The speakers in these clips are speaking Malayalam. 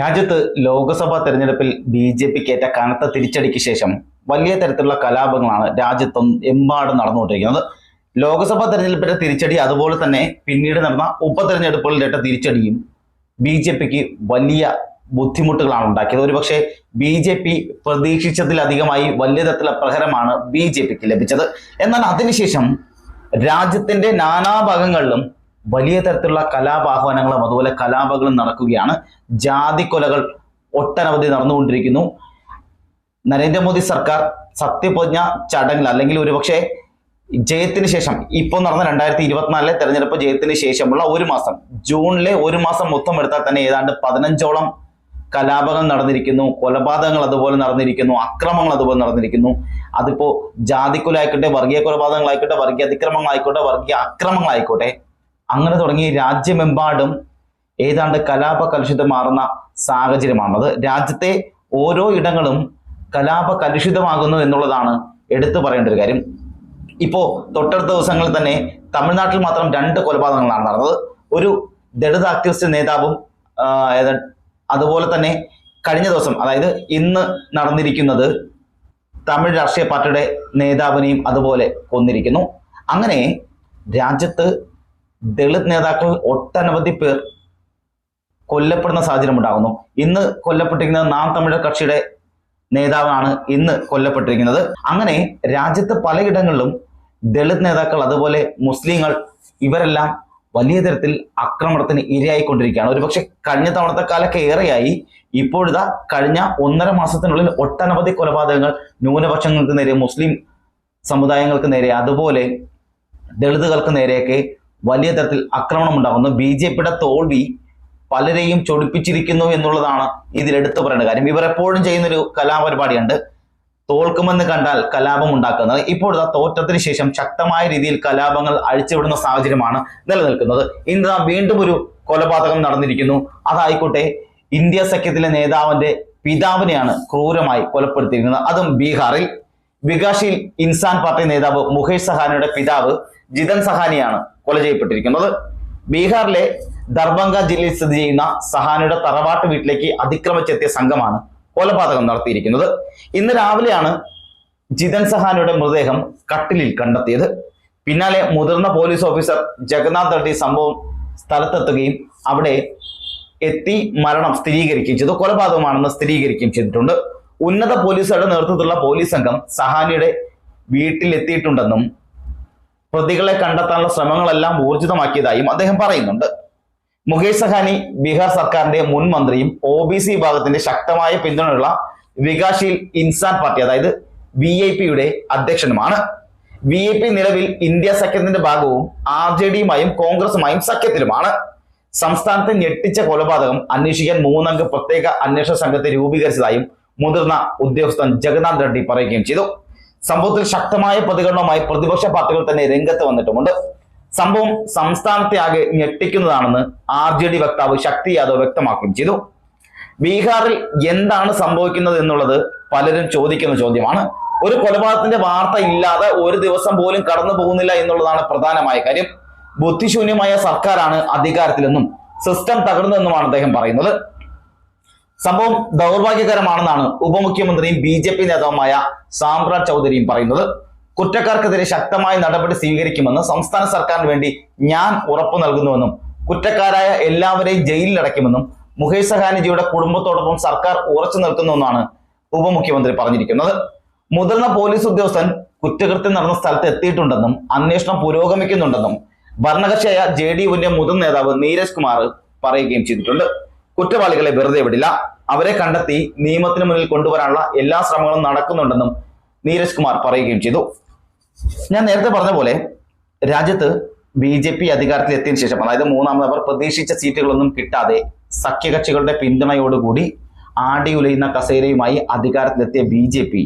രാജ്യത്ത് ലോക്സഭാ തെരഞ്ഞെടുപ്പിൽ ബി ജെ പിക്ക് ഏറ്റ കനത്ത തിരിച്ചടിക്ക് ശേഷം വലിയ തരത്തിലുള്ള കലാപങ്ങളാണ് രാജ്യത്തും എമ്പാടും നടന്നുകൊണ്ടിരിക്കുന്നത്. ലോക്സഭാ തെരഞ്ഞെടുപ്പിന്റെ തിരിച്ചടി അതുപോലെ തന്നെ പിന്നീട് നടന്ന ഉപതെരഞ്ഞെടുപ്പുകളിൽ ഏറ്റ തിരിച്ചടിയും ബി ജെ പിക്ക് വലിയ ബുദ്ധിമുട്ടുകളാണ് ഉണ്ടാക്കിയത്. ഒരുപക്ഷെ ബി ജെ പി പ്രതീക്ഷിച്ചതിലധികമായി വലിയ തരത്തിലുള്ള പ്രഹരമാണ് ബി ജെ പിക്ക് ലഭിച്ചത്. എന്നാൽ അതിനുശേഷം രാജ്യത്തിന്റെ നാനാഭാഗങ്ങളിലും വലിയ തരത്തിലുള്ള കലാപാഹ്വാനങ്ങളും അതുപോലെ കലാപങ്ങളും നടക്കുകയാണ്. ജാതിക്കൊലകൾ ഒട്ടനവധി നടന്നുകൊണ്ടിരിക്കുന്നു. നരേന്ദ്രമോദി സർക്കാർ സത്യപ്രതിജ്ഞ ചടങ്ങിൽ അല്ലെങ്കിൽ ഒരുപക്ഷെ ജയത്തിന് ശേഷം ഇപ്പോൾ നടന്ന രണ്ടായിരത്തി ഇരുപത്തിനാലിലെ തെരഞ്ഞെടുപ്പ് ജയത്തിന് ശേഷമുള്ള ഒരു മാസം ജൂണിലെ ഒരു മാസം മൊത്തം എടുത്താൽ തന്നെ ഏതാണ്ട് പതിനഞ്ചോളം കലാപങ്ങൾ നടന്നിരിക്കുന്നു. കൊലപാതകങ്ങൾ അതുപോലെ നടന്നിരിക്കുന്നു. അക്രമങ്ങൾ അതുപോലെ നടന്നിരിക്കുന്നു. അതിപ്പോ ജാതിക്കൊലായിക്കോട്ടെ വർഗീയ കൊലപാതകങ്ങളായിക്കോട്ടെ വർഗീയ അതിക്രമങ്ങളായിക്കോട്ടെ വർഗീയ അക്രമങ്ങളായിക്കോട്ടെ അങ്ങനെ തുടങ്ങി രാജ്യമെമ്പാടും ഏതാണ്ട് കലാപ കലുഷിതം മാറുന്ന സാഹചര്യമാണത് രാജ്യത്തെ ഓരോ ഇടങ്ങളും കലാപ കലുഷിതമാകുന്നു എന്നുള്ളതാണ് എടുത്തു പറയേണ്ട ഒരു കാര്യം. ഇപ്പോ തൊട്ടടുത്ത ദിവസങ്ങളിൽ തന്നെ തമിഴ്നാട്ടിൽ മാത്രം രണ്ട് കൊലപാതകങ്ങളാണ് നടന്നത്. ഒരു ദളിത് ആക്ടിവിസ്റ്റ് നേതാവും അതുപോലെ തന്നെ കഴിഞ്ഞ ദിവസം അതായത് ഇന്ന് നടന്നിരിക്കുന്നത് തമിഴ് രാഷ്ട്രീയ പാർട്ടിയുടെ നേതാവിനെയും അതുപോലെ കൊന്നിരിക്കുന്നു. അങ്ങനെ രാജ്യത്ത് ദളിത് നേതാക്കൾ ഒട്ടനവധി പേർ കൊല്ലപ്പെടുന്ന സാഹചര്യം ഉണ്ടാകുന്നു. ഇന്ന് കൊല്ലപ്പെട്ടിരിക്കുന്നത് നാം തമിഴർ കക്ഷിയുടെ നേതാവാണ് ഇന്ന് കൊല്ലപ്പെട്ടിരിക്കുന്നത്. അങ്ങനെ രാജ്യത്ത് പലയിടങ്ങളിലും ദളിത് നേതാക്കൾ അതുപോലെ മുസ്ലിങ്ങൾ ഇവരെല്ലാം വലിയ തരത്തിൽ ആക്രമണത്തിന് ഇരയായിക്കൊണ്ടിരിക്കുകയാണ്. ഒരുപക്ഷെ കഴിഞ്ഞ തവണത്തെ കാലൊക്കെ ഏറെയായി. ഇപ്പോഴിതാ കഴിഞ്ഞ ഒന്നര മാസത്തിനുള്ളിൽ ഒട്ടനവധി കൊലപാതകങ്ങൾ ന്യൂനപക്ഷങ്ങൾക്ക് നേരെ മുസ്ലിം സമുദായങ്ങൾക്ക് നേരെ അതുപോലെ ദളിതുകൾക്ക് നേരെയൊക്കെ വലിയ തരത്തിൽ ആക്രമണം ഉണ്ടാകുന്നു ബി ജെ പിയുടെ തോൽവി പലരെയും ചൊടിപ്പിച്ചിരിക്കുന്നു എന്നുള്ളതാണ് ഇതിൽ എടുത്തു പറയേണ്ട കാര്യം. ഇവർ എപ്പോഴും ചെയ്യുന്നൊരു കലാപരിപാടിയുണ്ട്. തോൽക്കുമെന്ന് കണ്ടാൽ കലാപം ഉണ്ടാക്കുന്നത്. ഇപ്പോഴത്തെ തോറ്റത്തിന് ശേഷം ശക്തമായ രീതിയിൽ കലാപങ്ങൾ അഴിച്ചുവിടുന്ന സാഹചര്യമാണ് നിലനിൽക്കുന്നത്. ഇന്ന് വീണ്ടും ഒരു കൊലപാതകം നടന്നിരിക്കുന്നു. അതായിക്കോട്ടെ ഇന്ത്യ സഖ്യത്തിലെ നേതാവിന്റെ പിതാവിനെയാണ് ക്രൂരമായി കൊലപ്പെടുത്തിയിരിക്കുന്നത്. അതും ബീഹാറിൽ വികാഷിൽ ഇൻസാൻ പാർട്ടി നേതാവ് മുകേഷ് സഹാനിയുടെ പിതാവ് ജിതൻ സഹാനിയാണ് കൊല ചെയ്യപ്പെട്ടിരിക്കുന്നത്. ബീഹാറിലെ ദർഭംഗ ജില്ലയിൽ സ്ഥിതി ചെയ്യുന്ന സഹാനിയുടെ തറവാട്ട് വീട്ടിലേക്ക് അതിക്രമിച്ചെത്തിയ സംഘമാണ് കൊലപാതകം നടത്തിയിരിക്കുന്നത്. ഇന്ന് രാവിലെയാണ് ജിതൻ സഹാനിയുടെ മൃതദേഹം കട്ടിലിൽ കണ്ടെത്തിയത്. പിന്നാലെ മുതിർന്ന പോലീസ് ഓഫീസർ ജഗന്നാഥ് റെഡ്ഡി സംഭവം സ്ഥലത്തെത്തുകയും അവിടെ എത്തി മരണം സ്ഥിരീകരിക്കുകയും ചെയ്തു. കൊലപാതകമാണെന്ന് സ്ഥിരീകരിക്കുകയും ചെയ്തിട്ടുണ്ട്. ഉന്നത പോലീസുകാരുടെ നേതൃത്വത്തിലുള്ള പോലീസ് സംഘം സഹാനിയുടെ വീട്ടിലെത്തിയിട്ടുണ്ടെന്നും പ്രതികളെ കണ്ടെത്താനുള്ള ശ്രമങ്ങളെല്ലാം ഊർജിതമാക്കിയതായും അദ്ദേഹം പറയുന്നുണ്ട്. മുകേഷ് സഹാനി ബീഹാർ സർക്കാരിന്റെ മുൻ മന്ത്രിയും ഒ ബി സി വിഭാഗത്തിന്റെ ശക്തമായ പിന്തുണയുള്ള വികാശീൽ ഇൻസാൻ പാർട്ടി അതായത് വി ഐ പിയുടെ അധ്യക്ഷനുമാണ്. വി ഐ പി നിലവിൽ ഇന്ത്യ സഖ്യത്തിന്റെ ഭാഗവും ആർ ജെ ഡിയുമായും കോൺഗ്രസുമായും സഖ്യത്തിലുമാണ്. സംസ്ഥാനത്തെ ഞെട്ടിച്ച കൊലപാതകം അന്വേഷിക്കാൻ മൂന്നംഗ പ്രത്യേക അന്വേഷണ സംഘത്തെ രൂപീകരിച്ചതായും മുതിർന്ന ഉദ്യോഗസ്ഥൻ ജഗന്നാഥ് റെഡ്ഡി പറയുകയും ചെയ്തു. സംഭവത്തിൽ ശക്തമായ പ്രതികരണവുമായി പ്രതിപക്ഷ പാർട്ടികൾ തന്നെ രംഗത്ത് വന്നിട്ടുമുണ്ട്. സംഭവം സംസ്ഥാനത്തെ ആകെ ഞെട്ടിക്കുന്നതാണെന്ന് ആർ ജെ ഡി വക്താവ് ശക്തി യാദവ് വ്യക്തമാക്കുകയും ചെയ്തു. ബീഹാറിൽ എന്താണ് സംഭവിക്കുന്നത് എന്നുള്ളത് പലരും ചോദിക്കുന്ന ചോദ്യമാണ്. ഒരു കൊലപാതകത്തിന്റെ വാർത്ത ഇല്ലാതെ ഒരു ദിവസം പോലും കടന്നു പോകുന്നില്ല എന്നുള്ളതാണ് പ്രധാനമായ കാര്യം. ബുദ്ധിശൂന്യമായ സർക്കാരാണ് അധികാരത്തിലെന്നും സിസ്റ്റം തകർന്നെന്നുമാണ് അദ്ദേഹം പറയുന്നത്. സംഭവം ദൗർഭാഗ്യകരമാണെന്നാണ് ഉപമുഖ്യമന്ത്രിയും ബി ജെ പി നേതാവുമായ സാമ്രാജ് ചൗധരിയും പറയുന്നത്. കുറ്റക്കാർക്കെതിരെ ശക്തമായ നടപടി സ്വീകരിക്കുമെന്ന് സംസ്ഥാന സർക്കാരിന് വേണ്ടി ഞാൻ ഉറപ്പു നൽകുന്നുവെന്നും കുറ്റക്കാരായ എല്ലാവരെയും ജയിലിലടയ്ക്കുമെന്നും മുകേഷ് സഹാനിജിയുടെ കുടുംബത്തോടൊപ്പം സർക്കാർ ഉറച്ചു നിൽക്കുന്നുവെന്നാണ് ഉപമുഖ്യമന്ത്രി പറഞ്ഞിരിക്കുന്നത്. മുതിർന്ന പോലീസ് ഉദ്യോഗസ്ഥൻ കുറ്റകൃത്യം നടന്ന സ്ഥലത്ത് എത്തിയിട്ടുണ്ടെന്നും അന്വേഷണം പുരോഗമിക്കുന്നുണ്ടെന്നും ഭരണകക്ഷിയായ ജെ ഡി യുവിന്റെ മുതിർന്ന നേതാവ് നീരജ് കുമാർ പറയുകയും ചെയ്തിട്ടുണ്ട്. കുറ്റവാളികളെ വെറുതെ വിടില്ല. അവരെ കണ്ടെത്തി നിയമത്തിന് മുന്നിൽ കൊണ്ടുവരാനുള്ള എല്ലാ ശ്രമങ്ങളും നടക്കുന്നുണ്ടെന്നും നീരജ് കുമാർ പറയുകയും ചെയ്തു. ഞാൻ നേരത്തെ പറഞ്ഞ പോലെ രാജ്യത്ത് ബി ജെ പി അധികാരത്തിൽ എത്തിയതിനു ശേഷം അതായത് മൂന്നാമത് അവർ പ്രതീക്ഷിച്ച സീറ്റുകളൊന്നും കിട്ടാതെ സഖ്യകക്ഷികളുടെ പിന്തുണയോടുകൂടി ആടി ഉലയുന്ന കസേരയുമായി അധികാരത്തിലെത്തിയ ബി ജെ പി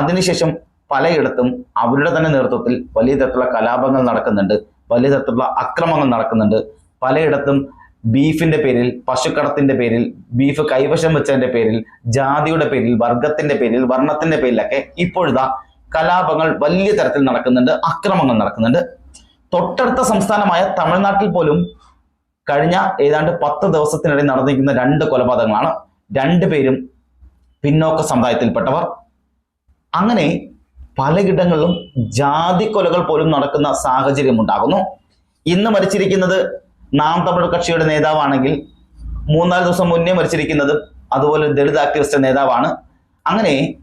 അതിനുശേഷം പലയിടത്തും അവരുടെ തന്നെ നേതൃത്വത്തിൽ വലിയ തരത്തിലുള്ള കലാപങ്ങൾ നടക്കുന്നുണ്ട് വലിയ തരത്തിലുള്ള അക്രമങ്ങൾ നടക്കുന്നുണ്ട്. പലയിടത്തും ബീഫിന്റെ പേരിൽ പശുക്കടത്തിന്റെ പേരിൽ ബീഫ് കൈവശം വെച്ചതിന്റെ പേരിൽ ജാതിയുടെ പേരിൽ വർഗത്തിന്റെ പേരിൽ വർണത്തിന്റെ പേരിലൊക്കെ ഇപ്പോഴത്തെ കലാപങ്ങൾ വലിയ തരത്തിൽ നടക്കുന്നുണ്ട് അക്രമങ്ങൾ നടക്കുന്നുണ്ട്. തൊട്ടടുത്ത സംസ്ഥാനമായ തമിഴ്നാട്ടിൽ പോലും കഴിഞ്ഞ ഏതാണ്ട് പത്ത് ദിവസത്തിനിടയിൽ നടന്നിരിക്കുന്ന രണ്ട് കൊലപാതകങ്ങളാണ്. രണ്ടുപേരും പിന്നോക്ക സമുദായത്തിൽപ്പെട്ടവർ. അങ്ങനെ പലയിടങ്ങളിലും ജാതി കൊലകൾ പോലും നടക്കുന്ന സാഹചര്യം ഉണ്ടാകുന്നു ഇന്ന് മരിച്ചിരിക്കുന്നത് നാം തമിഴ് കക്ഷിയുടെ നേതാവാണെങ്കിൽ മൂന്നാൽ ദിവസം മുന്നേ മരിച്ചിരിക്കുന്നത് അതുപോലെ ദളിത് ആക്ടിവിസ്റ്റ് നേതാവാണ്. അങ്ങനെ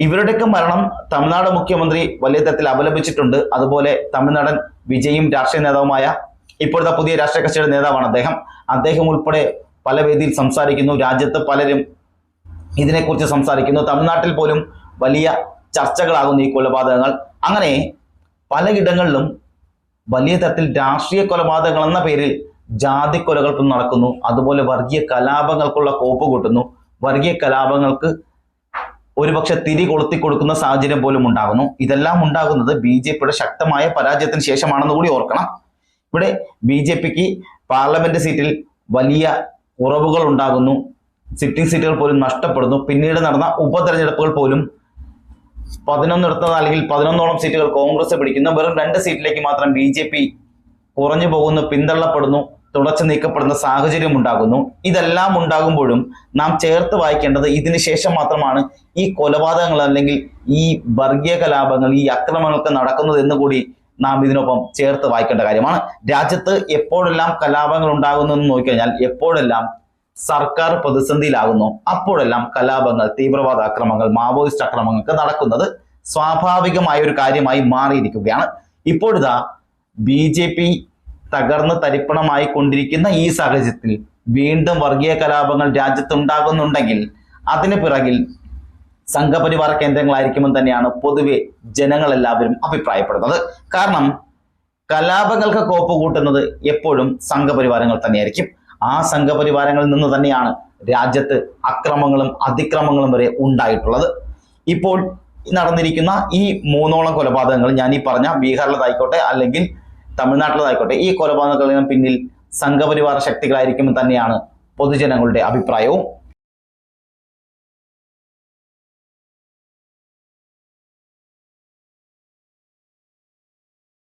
ഇവരുടെയൊക്കെ മരണം തമിഴ്നാട് മുഖ്യമന്ത്രി വലിയ തരത്തിൽ അപലപിച്ചിട്ടുണ്ട്. അതുപോലെ തമിഴ്നാടൻ വിജയും രാഷ്ട്രീയ നേതാവുമായ ഇപ്പോഴത്തെ പുതിയ രാഷ്ട്രീയ കക്ഷിയുടെ നേതാവാണ് അദ്ദേഹം. അദ്ദേഹം ഉൾപ്പെടെ പല വേദിയിൽ സംസാരിക്കുന്നു. രാജ്യത്ത് പലരും ഇതിനെക്കുറിച്ച് സംസാരിക്കുന്നു. തമിഴ്നാട്ടിൽ പോലും വലിയ ചർച്ചകളാകുന്നു ഈ കൊലപാതകങ്ങൾ. അങ്ങനെ പലയിടങ്ങളിലും വലിയ തരത്തിൽ രാഷ്ട്രീയ കൊലപാതകങ്ങൾ എന്ന പേരിൽ ജാതി കൊലകൾക്കും നടക്കുന്നു. അതുപോലെ വർഗീയ കലാപങ്ങൾക്കുള്ള കോപ്പ് കൂട്ടുന്നു. വർഗീയ കലാപങ്ങൾക്ക് ഒരുപക്ഷെ തിരി കൊളുത്തി കൊടുക്കുന്ന സാഹചര്യം പോലും ഉണ്ടാകുന്നു. ഇതെല്ലാം ഉണ്ടാകുന്നത് ബി ജെ പിയുടെ ശക്തമായ പരാജയത്തിന് ശേഷമാണെന്ന് കൂടി ഓർക്കണം. ഇവിടെ ബി ജെ പിക്ക് പാർലമെന്റ് സീറ്റിൽ വലിയ കുറവുകൾ ഉണ്ടാകുന്നു. സിറ്റിംഗ് സീറ്റുകൾ പോലും നഷ്ടപ്പെടുന്നു. പിന്നീട് നടന്ന ഉപതെരഞ്ഞെടുപ്പുകൾ പോലും പതിനൊന്നിടത്ത് അല്ലെങ്കിൽ പതിനൊന്നോളം സീറ്റുകൾ കോൺഗ്രസ് പിടിക്കുന്നു. വെറും രണ്ട് സീറ്റിലേക്ക് മാത്രം ബി ജെ പി കുറഞ്ഞു പോകുന്നു പിന്തള്ളപ്പെടുന്നു തുടച്ചു നീക്കപ്പെടുന്ന സാഹചര്യം ഉണ്ടാകുന്നു. ഇതെല്ലാം ഉണ്ടാകുമ്പോഴും നാം ചേർത്ത് വായിക്കേണ്ടത് ഇതിന് ശേഷം മാത്രമാണ് ഈ കൊലപാതകങ്ങൾ അല്ലെങ്കിൽ ഈ വർഗീയ കലാപങ്ങൾ ഈ അക്രമങ്ങളൊക്കെ നടക്കുന്നത് എന്ന് കൂടി നാം ഇതിനൊപ്പം ചേർത്ത് വായിക്കേണ്ട കാര്യമാണ്. രാജ്യത്ത് എപ്പോഴെല്ലാം കലാപങ്ങൾ ഉണ്ടാകുന്നു എന്ന് നോക്കിക്കഴിഞ്ഞാൽ എപ്പോഴെല്ലാം സർക്കാർ പ്രതിസന്ധിയിലാകുന്നു. അപ്പോഴെല്ലാം കലാപങ്ങൾ തീവ്രവാദ അക്രമങ്ങൾ മാവോയിസ്റ്റ് അക്രമങ്ങൾക്ക് നടക്കുന്നത് സ്വാഭാവികമായ ഒരു കാര്യമായി മാറിയിരിക്കുകയാണ്. ഇപ്പോഴിതാ ബി ജെ പി തകർന്ന് തരിപ്പണമായി കൊണ്ടിരിക്കുന്ന ഈ സാഹചര്യത്തിൽ വീണ്ടും വർഗീയ കലാപങ്ങൾ രാജ്യത്തുണ്ടാകുന്നുണ്ടെങ്കിൽ അതിന് പിറകിൽ സംഘപരിവാര കേന്ദ്രങ്ങളായിരിക്കുമെന്ന് തന്നെയാണ് പൊതുവെ ജനങ്ങളെല്ലാവരും അഭിപ്രായപ്പെടുന്നത്. കാരണം കലാപങ്ങൾക്ക് കോപ്പ് കൂട്ടുന്നത് എപ്പോഴും സംഘപരിവാരങ്ങൾ തന്നെയായിരിക്കും. ആ സംഘപരിവാരങ്ങളിൽ നിന്ന് തന്നെയാണ് രാജ്യത്ത് അക്രമങ്ങളും അതിക്രമങ്ങളും വരെ ഉണ്ടായിട്ടുള്ളത്. ഇപ്പോൾ നടന്നിരിക്കുന്ന ഈ മൂന്നോളം കൊലപാതകങ്ങൾ ഞാൻ ഈ പറഞ്ഞ ബീഹാറിലതായിക്കോട്ടെ അല്ലെങ്കിൽ തമിഴ്നാട്ടിലതായിക്കോട്ടെ ഈ കൊലപാതകങ്ങളിൽ പിന്നിൽ സംഘപരിവാര ശക്തികളായിരിക്കും തന്നെയാണ് പൊതുജനങ്ങളുടെ അഭിപ്രായവും.